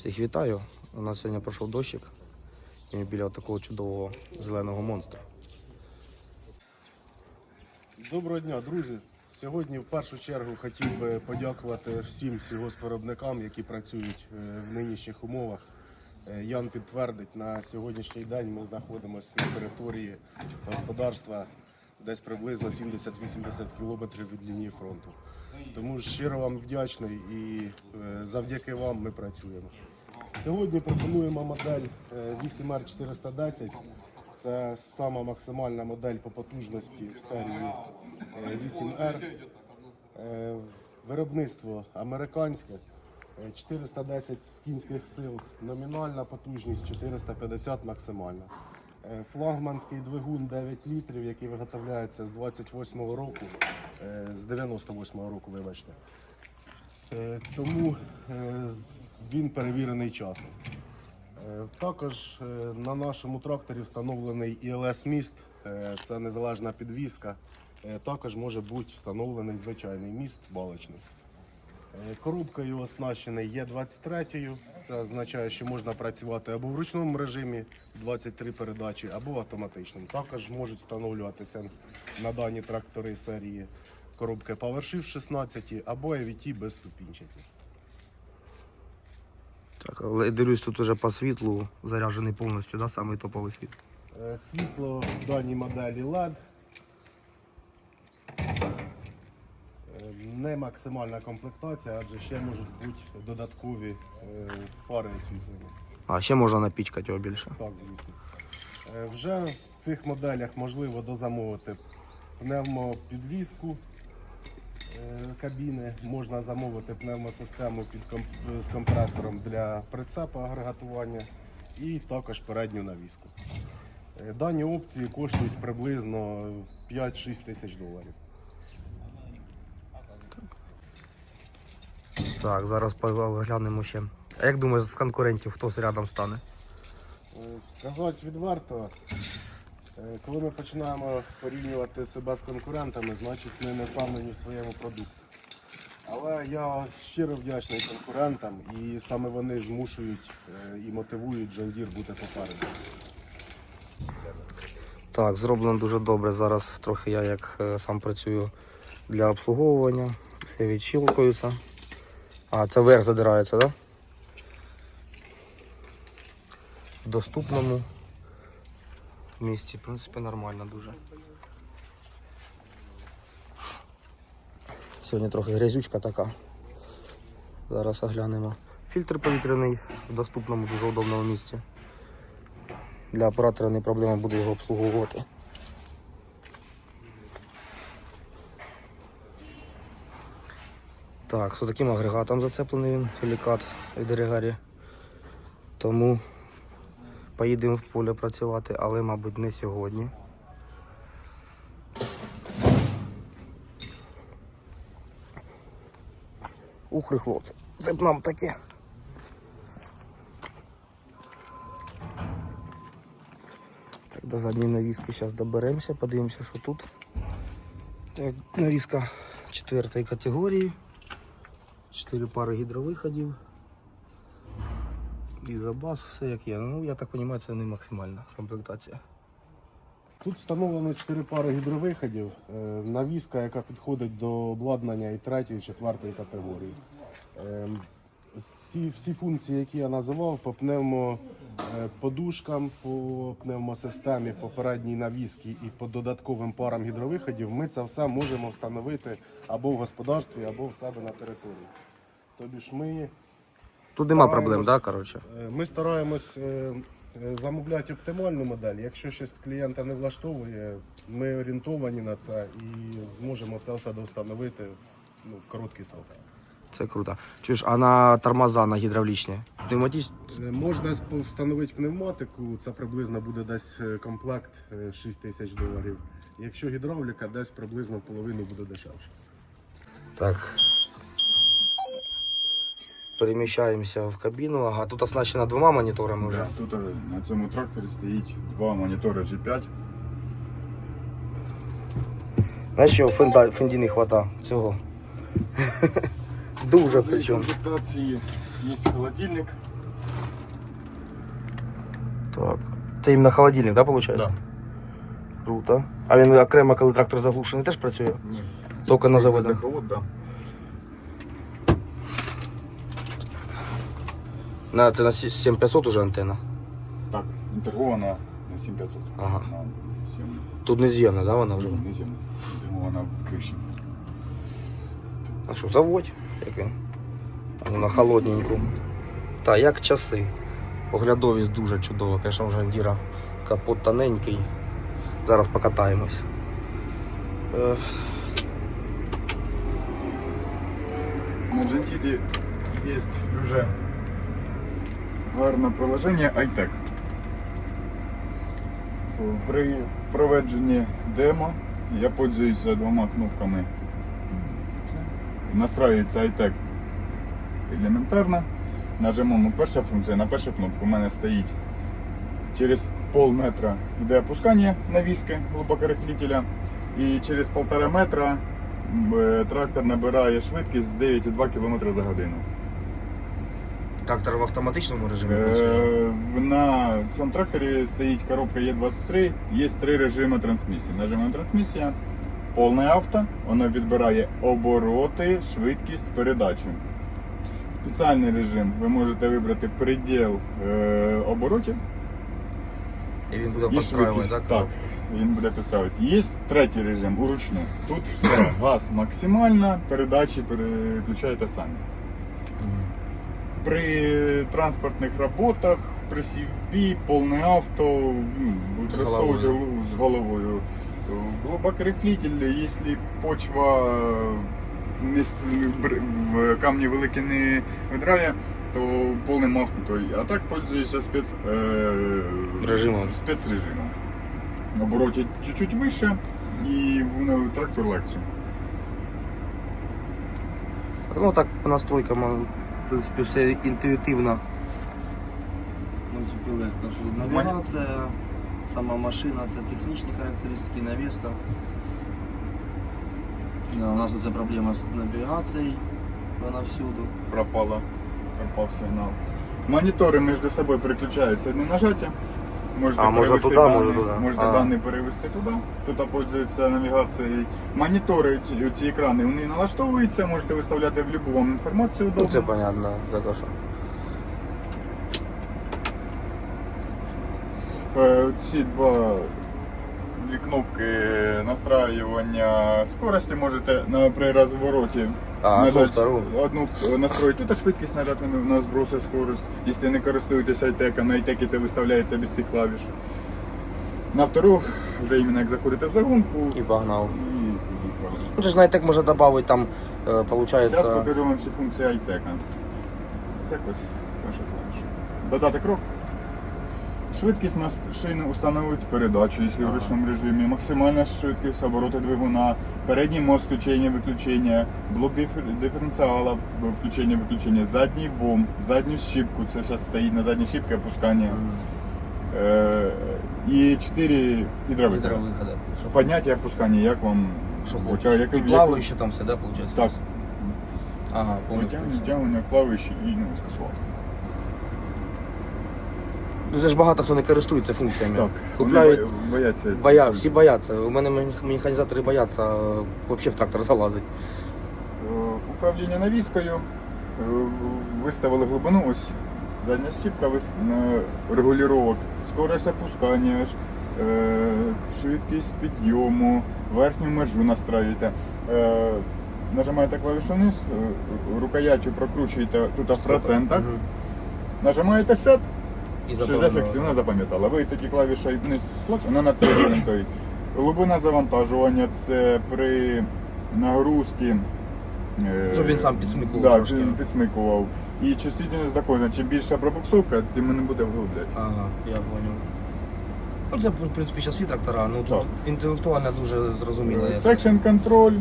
Всіх вітаю. У нас сьогодні пройшов дощик. І ми біля такого чудового зеленого монстра. Доброго дня, друзі. Сьогодні в першу чергу хотів би подякувати всім сільгоспвиробникам, які працюють е, в нинішніх умовах. Е, Ян підтвердить, на сьогоднішній день ми знаходимося на території господарства десь приблизно 70-80 кілометрів від лінії фронту. Тому щиро вам вдячний і е, завдяки вам ми працюємо. Сьогодні пропонуємо модель е, 8R410. Це сама максимальна модель по потужності в серії е, 8R. Е, Виробництво американське. Е, 410 кінських сил номінальна потужність, 450 максимальна. Флагманський двигун 9 літрів, який виготовляється з 28-го року, з 98-го року, вибачте. Тому з- він перевірений часом. Е, Також е, на нашому тракторі встановлений ІЛС міст, Е, це незалежна підвізка. Також може бути встановлений звичайний міст балочний. Е, Коробкою оснащений Є23. Це означає, що можна працювати або в ручному режимі 23 передачі, або в автоматичному. Також можуть встановлюватися на дані трактори серії коробки PowerShift 16 або AVT безступінчаті. Так, але я дивлюсь, тут уже по світлу заряджений повністю, да, самий топовий світ. Е, Світло в даній моделі LED. Е, Не максимальна комплектація, адже ще можуть бути додаткові е, фари освітлення. А ще можна напічкати його більше. Так, звісно. Вже в цих моделях можливо дозамовити пневмопідвіску е, кабіни, можна замовити пневмосистему під комп- з компресором для прицепа агрегатування і також передню навіску. Е, Дані опції коштують приблизно 5-6 тисяч доларів. Так, зараз поглянемо ще. А як думаєш, з конкурентів хтось рядом стане? Е, Сказати відверто, е, коли ми починаємо порівнювати себе з конкурентами, значить ми не впевнені в своєму продукті. Але я щиро вдячний конкурентам і саме вони змушують е, і мотивують John бути попереду. Так, зроблено дуже добре. Зараз трохи я як е, сам працюю для обслуговування. Все відщілкується. А, це верх задирається, так? Да? В доступному місці, в принципі, нормально дуже. Сьогодні трохи грязючка така. Зараз оглянемо. Фільтр повітряний в доступному, дуже удобному місці. Для оператора не проблема буде його обслуговувати. Так, з таким агрегатом зацеплений він, хелікат від Регарі. Тому поїдемо в поле працювати, але, мабуть, не сьогодні. Ухри, хлопці, це б нам таке. Так, до задньої навіски зараз доберемося, подивимося, що тут. Так, навіска четвертої категорії. Чотири пари гідровиходів. Ізобас, все як є. Ну, я так розумію, це не максимальна комплектація. Тут встановлено 4 пари гідровиходів, е, навіска, яка підходить до обладнання і третьої, і четвертої категорії. Е, Всі, всі функції, які я називав, по пневмоподушкам, по пневмосистемі, по передній навісці і по додатковим парам гідровиходів, ми це все можемо встановити або в господарстві, або в себе на території. Тобі ж ми Тут нема проблем, так, коротше? Е, Ми стараємось е, е, замовляти оптимальну модель. Якщо щось клієнта не влаштовує, ми орієнтовані на це і зможемо це все достановити ну, в короткий срок. Це круто. Чуєш, а на тормоза на гідравлічні? Пневматичні? Е, Можна сп- встановити пневматику, це приблизно буде десь е, комплект е, 6 тисяч доларів. Якщо гідравліка, десь приблизно в половину буде дешевше. Так. Переміщаємося в кабіну. Ага, тут оснащена двома моніторами вже. Тут е, на цьому тракторі стоїть два монітори G5. Знаєш, що фенда, фенді не хвата цього. Дуже причому. комплектації є холодильник, Так. Це іменно холодильник, да, виходить? Да. Круто. А він окремо, коли трактор заглушений, теж працює? Ні. Тільки на заводі. Воздуховод, да. На, це на 7500 уже антенна. Так, інтергована на 7500. Ага. На 7. Тут не з'ємна, да, вона вже? Не 7. Інтергована в криші. А що, заводь? Як він? На холодненьку. Та, як часи. Оглядовість дуже чудова, звісно, вже діра капот тоненький. Зараз покатаємось. Е, На Джентілі є дуже гарне приложення iTech. При проведенні демо я пользуюся двома кнопками. Настраюється iTech елементарно. Нажимаємо перша функція на першу кнопку. У мене стоїть через пол метра йде опускання навіски глибокорихлителя. І через полтора метра е, трактор набирає швидкість 9,2 км за годину. Трактор в автоматичному режимі працює? Е, На цьому тракторі стоїть коробка Е23, є три режими трансмісії. Нажимаємо трансмісія, повне авто, воно відбирає обороти, швидкість, передачу. Спеціальний режим ви можете вибрати приділ е, оборотів І він буде підстраювати, так? Так, він буде підстраювати. Є третій режим уручну. Тут все, газ максимально, передачі переключаєте самі. При транспортних роботах, при CFB, повне авто, ну, використовуйте з головою. Глибокорихлитель, якщо почва с- в камні великі не видрає, то повним авто. А так пользуюся спец, е, Режимом. спецрежимом. Обороті чуть-чуть вище і трактор легше. Ну так по настройкам, принципі, все інтуїтивно. В принципі, легко. Що навігація, сама машина, це технічні характеристики, навіска. У нас це проблема з навігацією, вона всюду. пропала, пропав сигнал. Монітори між собою переключаються одним нажаттям. Можете А, може туди, дані, може туди. можете А. дані перевести туди. Тут пользуються навігацією. Монітори, ці, екрани, вони налаштовуються, можете виставляти в будь-яку вам інформацію Ну, це удобно. понятно, так що. Е, Ці два дві кнопки настраювання скорості можете на, при розвороті А, одну, втору. одну настроїти тут швидкість нажати на- на зброси скорость. Якщо не користуєтесь айтеком, на айтекі це виставляється без цих клавіш. На втору вже іменно як заходите в загонку І погнав. Ну, ж на так можна додати там, е, получається. Зараз покажу вам всі функції айтека. Так ось перша клавіша. Додати крок. Швидкість машини установить передачу, якщо в ручному режимі, максимальна швидкість обороти двигуна, передній мост включення-виключення, блок дифер- диференціала в- включення-виключення, задній вом, задню щіпку, це зараз стоїть на задній щіпці опускання. Е, і 4 гідровиходи. Підняття і опускання, як вам Що хочеш. яка- І плаваючи там все, да, виходить? Так. Ага, повністю. Витягнення, тягнення, і ну, скасувати. Ну, це ж багато хто не користується функціями. Так, Купляють, вони бояться. боя, всі бояться. У мене механізатори бояться взагалі в трактор залазить. Е, Управління навіскою. е, Виставили глибину, ось задня щіпка, вис- регулювання, скорость опускання, е, швидкість підйому, верхню межу настраюєте. Нажимаєте клавішу вниз, рукояттю прокручуєте тут в процентах, нажимаєте set, І Що запевнено. з вона запам'ятала. Ви тоді клавішою вниз вона на це орієнтує. Глибина завантажування це при нагрузці. е, Щоб він сам підсмикував да, трошки. він підсмикував. І чувствительність такої, чим більша пробуксовка, тим не буде вглибляти. Ага, я понял. Ну, це, в принципі, зараз всі трактора, ну тут Так. інтелектуально дуже зрозуміло. Section control,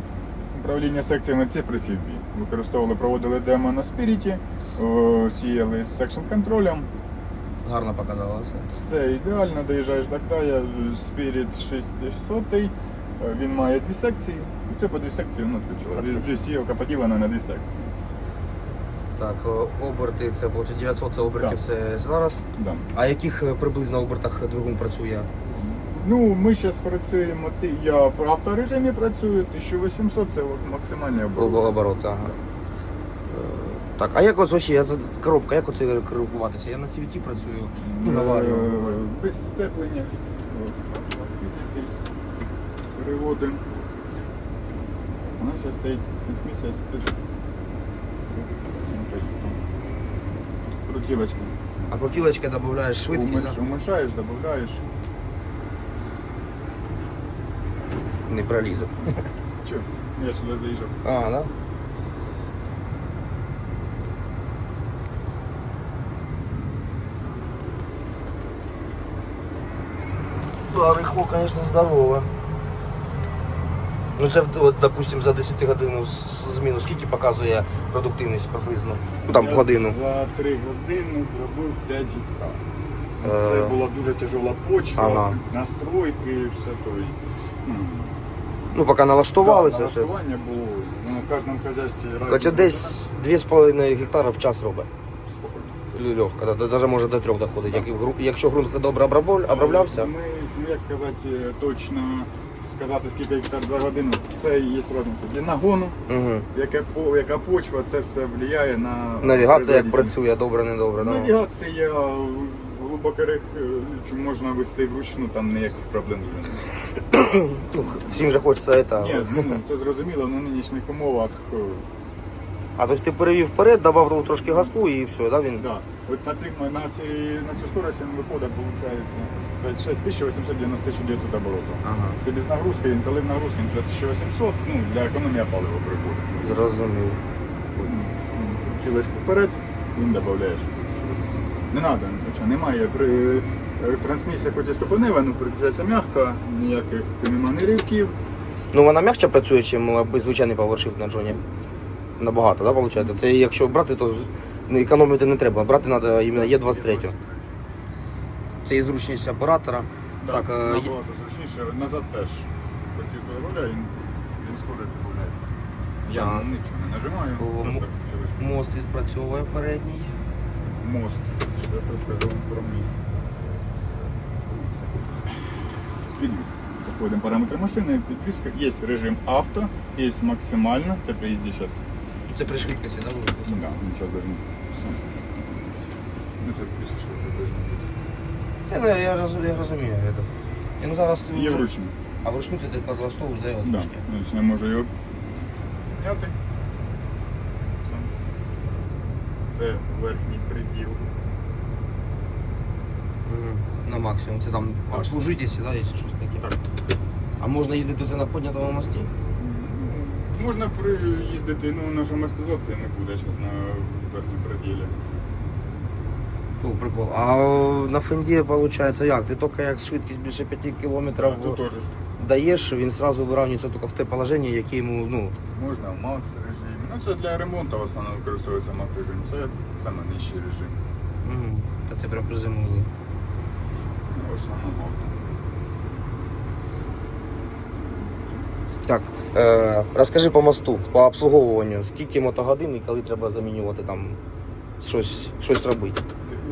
управління секціями це при CFB. Використовували, проводили демо на спіріті, сіяли з section контролем. Гарно показало все. Все ідеально, доїжджаєш до краю, Spirit 600, е, він має дві секції. І це по дві секції воно включило. Сіялка поділена на дві секції. Так, е, оберти це виходить 900 це обертів Так. це зараз. Да. А яких е, приблизно обертах двигун працює? Ну, ми зараз працюємо, я в авторежимі працюю, 1800 це максимальний оборот. Оборот, ага. Так, а як ось вообще, я за- коробка, як оце керуватися? Я на CVT працюю, ну, на варіо. Е, Без сцеплення. Переводимо. Вона зараз стоїть плюс. Крутілочка. А крутілочка додаєш швидкість, Умиш- да? Умишаєш, додаєш. не пролізе. Чо? Я сюди заїжджав. А, да? Да, рихло, конечно, здорове. Ну це, от, допустим, за 10 годину зміну скільки показує продуктивність приблизно? Ну там в годину. За 3 години зробив 5 гектар. Е. Це була дуже тяжела почва, Ага. настройки, все то. й, ну, Ну, поки налаштувалися. да, все. налаштування було ну, на кожному хазяйстві. Хоча десь 2,5 гектара в час робить. Легко, навіть може до трьох доходить. В гру- якщо ґрунт добре оброблявся, Ми, ну як сказати, е, точно сказати, скільки гектар за годину, це і є різниця. Для нагону, угу. по- яка почва, це все впливає на навігація як працює, добре, не добре. Да? Навігація глибоких е, можна вести вручну, там ніяких проблем немає. Ну, всім же хочеться це. Ні, ну це зрозуміло, на нинішніх умовах. А тобто ти перевів вперед, додав трошки газку і все, да, він? Да. От на, цих, на, ці, на цю скорость він виходить, виходить 5-6, 1890 1900 оборотів. Ага. Це без нагрузки, він коли в нагрузки він 1800, ну, для економії палива приходить. Зрозумів. Тілочку вперед, він додає швидкість. Не треба, немає. При, е, трансмісія хоч і ступенева, ну переключається м'яко, ніяких немає ні ривків. Ну вона м'якше працює, ніж звичайний PowerShift на Джоні. Набагато, да, виходить? Це якщо брати, то не економити не треба. Брати треба іменно Е23. Це і зручність оператора. Да, Так, е, набагато зручніше. Назад теж. Хотів руля, він, він скорость збавляється. Я Так. нічого не нажимаю, просто Мост відпрацьовує передній. мост. Зараз розкажу вам про міст. Підвізка. Заходимо параметри машини, підвізка. Є режим авто, є максимально. Це при їзді зараз. Це при швидкості, да, Да, ну, зараз даже. Ну, це більше швидко должно. Я, ну, я, розумію, я розумію. Это. Я, ну, зараз ти Є вже- вручну. А вручну це ти підлаштовуєш, да, його Да. трошки? Ну, Я можу його зняти. Все. Це верхній приділ. Мгм. На максимум. Це там Так. обслужитися, да, якщо щось таке. Так. А можна їздити це на піднятому мості? Можна приїздити, ну наша амортизація не буде зараз на верхньому приділі. Прикол, прикол. А на фенді виходить як? Ти тільки як швидкість більше 5 кілометрів Тут теж ж даєш, він одразу вирівнюється тільки в те положення, яке йому, ну, можна в макс режимі. Ну це для ремонту в основному використовується макс режим. Це саме нижчий режим. мгм. та це прям приземлили. Ну, В основному авто. Так, е, розкажи по мосту, по обслуговуванню, скільки мотогодин і коли треба замінювати там щось, щось робити.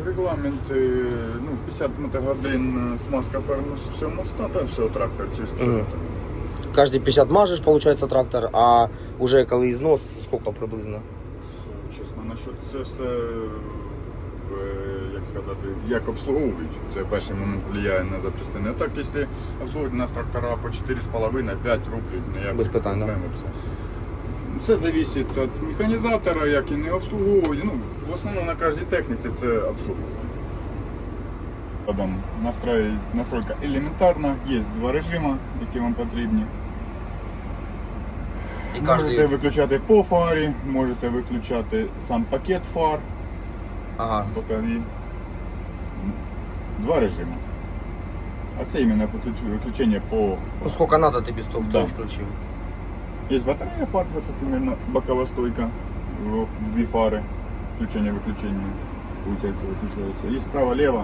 Регламент е, ну, 50 мотогодин смазка переносу всього моста та всього трактор чисто. Мгм. Кожні 50 мажеш, виходить, трактор, а вже коли знос, скільки приблизно? Чесно, насчет це все, як сказати, як обслуговують. Це перший момент впливає на запчастини. А так, якщо обслуговують у нас трактора по 4,5-5 рублів, ніяких Без питань, проблем все. Все залежить від механізатора, як і не обслуговують. Ну, в основному на кожній техніці це обслуговують. Потім настройка елементарна, є два режими, які вам потрібні. І Можете кожний... виключати по фарі, можете виключати сам пакет фар, Ага. бокові. Два режими. А це іменно виключ- виключення по Ну скільки треба тобі сток Да. включив? Є батарея фар, це примерно бокова стойка, в- дві фари, включення виключення. Получається, виключається. Є справа-лево.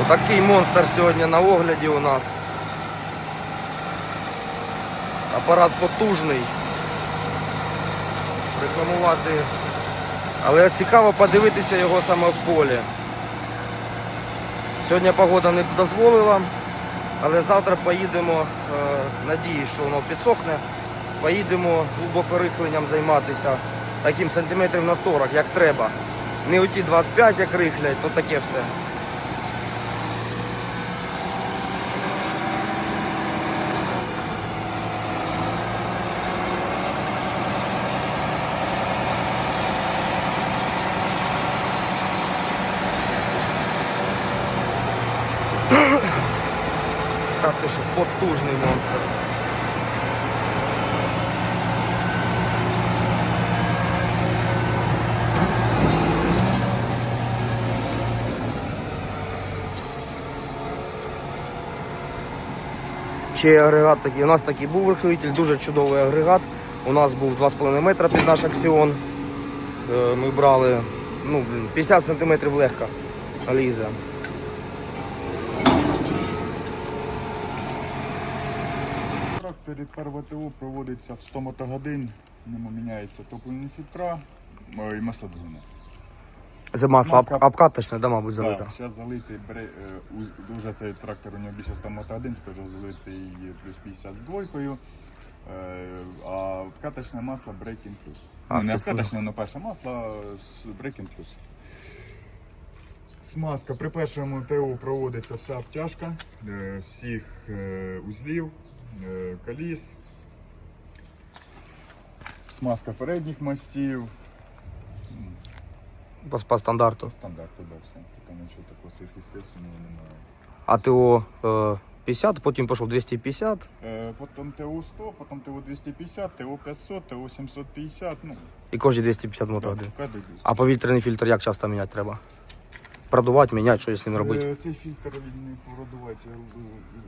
Отакий монстр сьогодні на огляді у нас. Апарат потужний. Рекламувати. Але цікаво подивитися його саме в полі. Сьогодні погода не дозволила, але завтра поїдемо, е, надіюсь, що воно підсохне. Поїдемо глибокорихленням займатися таким сантиметрів на 40, як треба. Не оті 25, як рихлять, то таке все. Та ти що потужний монстр. Ще є агрегат такий. У нас такий був вихлитель, дуже чудовий агрегат. У нас був 2,5 метра під наш аксіон. Е, Ми брали ну, 50 сантиметрів легко лізе. В тракторі ПРВТО проводиться в 100 мотогодин, в ньому міняються топливні фільтра е, і масло двигуна. Це масло Маска. об- обкаточне, да, мабуть, залито. Так, зараз залитий бере, е, у- дуже цей трактор у нього більше 100 мотогодин, тепер вже залитий плюс 50 з двойкою. Е, А вкаточне масло Breaking Plus. А, ну, не спасибо. вкаточне, але перше масло з Breaking Plus. Смазка. При першому ТО проводиться вся обтяжка е, всіх е, узлів, коліс. Смазка передніх мостів. По, по стандарту. По стандарту, да, все. Тут нічого такого сверхъестественного немає. А ТО е, 50, потім пішов 250. Е, Потім ТО 100, потім ТО 250, ТО 500, ТО 750, ну, І кожні 250 мотогодин. 200. А повітряний фільтр як часто міняти треба? Продувати, міняти, що з ним робити. Е, Цей фільтр він не продувається,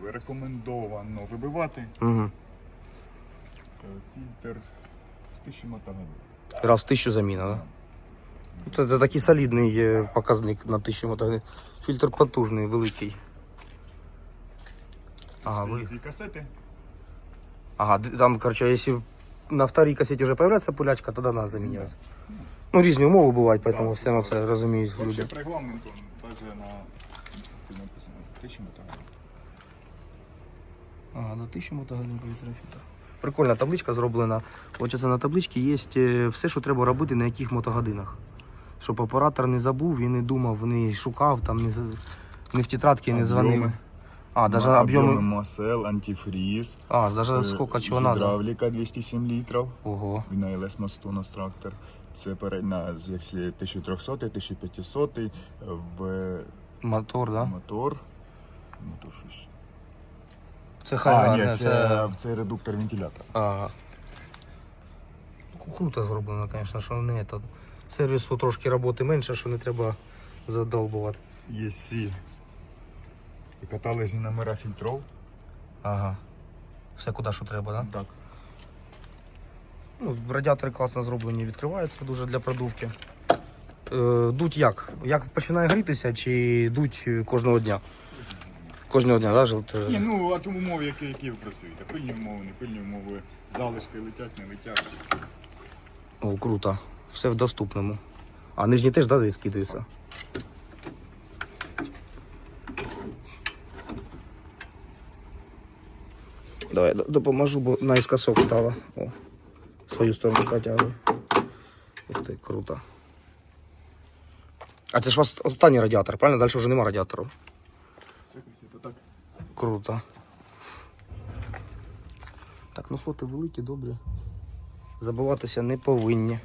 е, рекомендовано вибивати. Угу. Е, Фільтр в 1000 мотогодин. Раз в тисячу заміна, да? Ну, Це такий солідний е, показник на тисячу мотогодин. Фільтр потужний, великий. Ага, ви... Дві касети. ага, д- там, короче, якщо на вторій касеті вже появляється пулячка, тоді вона замінюється. Ну, різні умови бувають, тому все одно це розуміють люди. Вообще по регламенту навіть на тут написано 1000 мотогодин. Ага, до 1000 мотогодин повітряний фільтр. Прикольна табличка зроблена. От це на табличці є е, все, що треба робити на яких мотогодинах. Щоб оператор не забув і не думав, не шукав, там не, не в тетрадки не дзвонив. Об'єми. А, даже На об'єми. масел, антифриз. А, даже е, сколько чого надо. Гідравліка 207 літрів. Ого. на ЛС мосту у нас трактор. Це передня, якщо 1300, 1500 е, в Мотор, да? мотор. Мотор щось. Це хай А, ні, це, це редуктор вентилятора. Ага. Ну, Круто зроблено, звісно, що не то. Сервісу трошки роботи менше, що не треба задовбувати. Є всі каталежні номера фільтров. Ага. Все куди що треба, да? Так. Ну, радіатори класно зроблені, відкриваються дуже для продувки. Е, дуть як? Як починає грітися чи дуть е, кожного дня? Кожного дня, так? Да, Ні, ну а тому умови, які, які ви працюєте. Пильні умови, не пильні умови, залишки летять, не летять. О, круто. Все в доступному. А нижні теж да, скидаються? Давай допоможу, бо наискосок стала. О, свою сторону протягую. Ух ти, круто. А це ж у вас останній радіатор, правильно? Далі вже нема радіатору. Це касета так. Круто. Так, ну фото великі, добрі. Забуватися не повинні.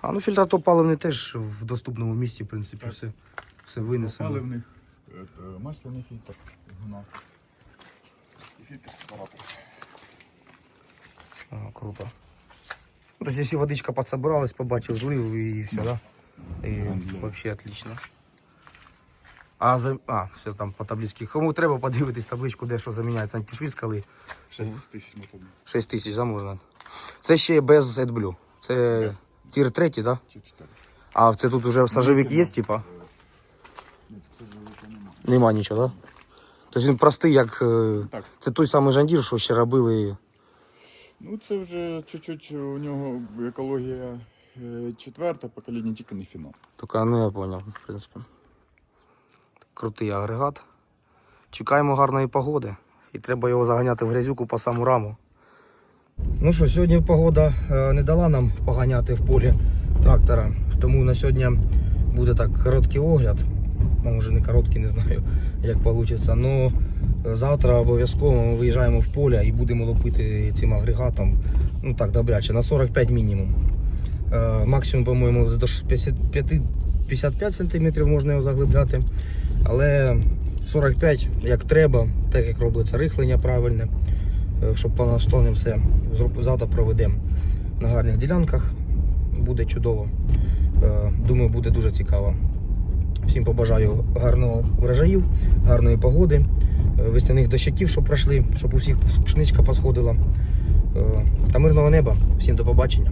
А ну фільтр паливний теж в доступному місці, в принципі, все, все винесено. Паливних, е, е, масляний фільтр, гуна. І фільтр сепаратор. Ага, круто. Тобто, якщо водичка подсобиралась, побачив злив і все, да? І вообще отлично. А, за... а, все там по табличці. Кому треба подивитись табличку, де що заміняється антифриз, коли 6 тисяч мотогодин. 6 тисяч, да, можна? Це ще без AdBlue. Це Без. тір третій, да? Чи 4. А це тут уже сажевик є, типа? Ні, вже немає. Нема нічого, да? Тобто він простий, як. е, Так. Це той самий жандір, що ще робили. Ну це вже чуть-чуть у нього екологія е, четверте покоління, тільки не фінал. Тільки ну я зрозумів, в принципі. Крутий агрегат. Чекаємо гарної погоди. І треба його заганяти в грязюку по саму раму. Ну що, сьогодні погода е, не дала нам поганяти в полі трактора. Тому на сьогодні буде так короткий огляд. Ну, Може не короткий, не знаю, як вийде. Ну завтра обов'язково ми виїжджаємо в поле і будемо лопити цим агрегатом. Ну так, добряче, на 45 мінімум. Е, Максимум, по-моєму, до 55 55 см можна його заглибляти. Але 45 як треба, так як робиться рихлення правильне, е, щоб по наштовним все завтра проведемо на гарних ділянках. Буде чудово. Е, Думаю, буде дуже цікаво. Всім побажаю гарного врожаїв, гарної погоди, е, весняних дощаків, щоб пройшли, щоб у всіх пшеничка посходила. Е, Та мирного неба. Всім до побачення.